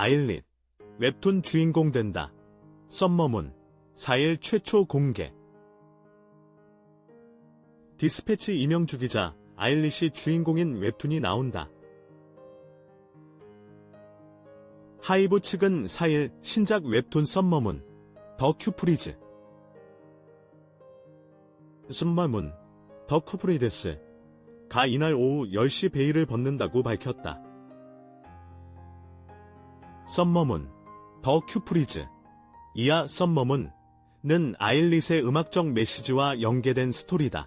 아일릿, 웹툰 주인공 된다. 썸머문, 4일 최초 공개. 디스패치 이명주 기자, 아일릿이 주인공인 웹툰이 나온다. 하이브 측은 4일 신작 웹툰 썸머문, 더 큐프리즈. 썸머문, 더 큐프리데스. 가 이날 오후 10시 베일을 벗는다고 밝혔다. 썸머문, 더 큐프리즈. 이하 썸머문, 는 아일릿의 음악적 메시지와 연계된 스토리다.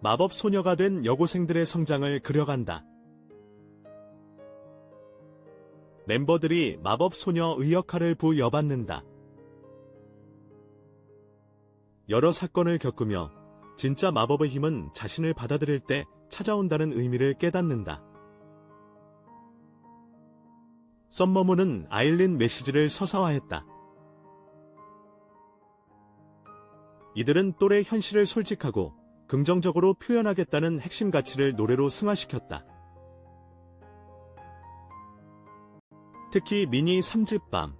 마법 소녀가 된 여고생들의 성장을 그려간다. 멤버들이 마법 소녀의 역할을 부여받는다. 여러 사건을 겪으며 진짜 마법의 힘은 자신을 받아들일 때 찾아온다는 의미를 깨닫는다. 썸머문은 아일린 메시지를 서사화했다. 이들은 또래 현실을 솔직하고 긍정적으로 표현하겠다는 핵심 가치를 노래로 승화시켰다. 특히 미니 3집 밤,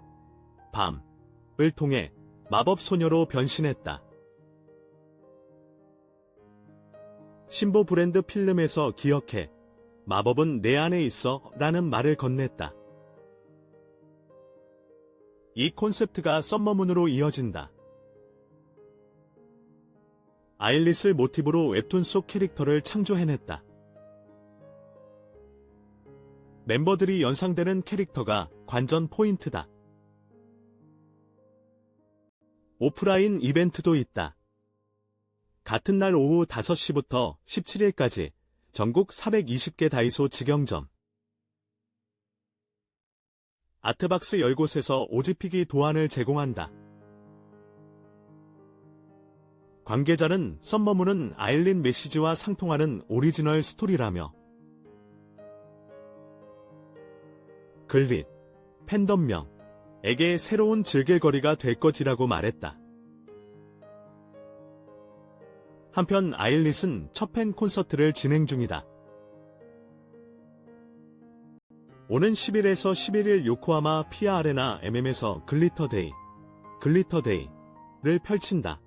밤을 통해 마법 소녀로 변신했다. 신보 브랜드 필름에서 기억해 마법은 내 안에 있어 라는 말을 건넸다. 이 콘셉트가 썸머문으로 이어진다. 아일릿을 모티브로 웹툰 속 캐릭터를 창조해냈다. 멤버들이 연상되는 캐릭터가 관전 포인트다. 오프라인 이벤트도 있다. 같은 날 오후 5시부터 17일까지 전국 420개 다이소 직영점 아트박스 10곳에서 오지피기 도안을 제공한다. 관계자는 썸머문은 아일린 메시지와 상통하는 오리지널 스토리라며 글릿, 팬덤명에게 새로운 즐길거리가 될 것이라고 말했다. 한편 아일릿은 첫 팬 콘서트를 진행 중이다. 오는 10일에서 11일 요코하마 피아 아레나 MM에서 글리터 데이, 글리터 데이를 펼친다.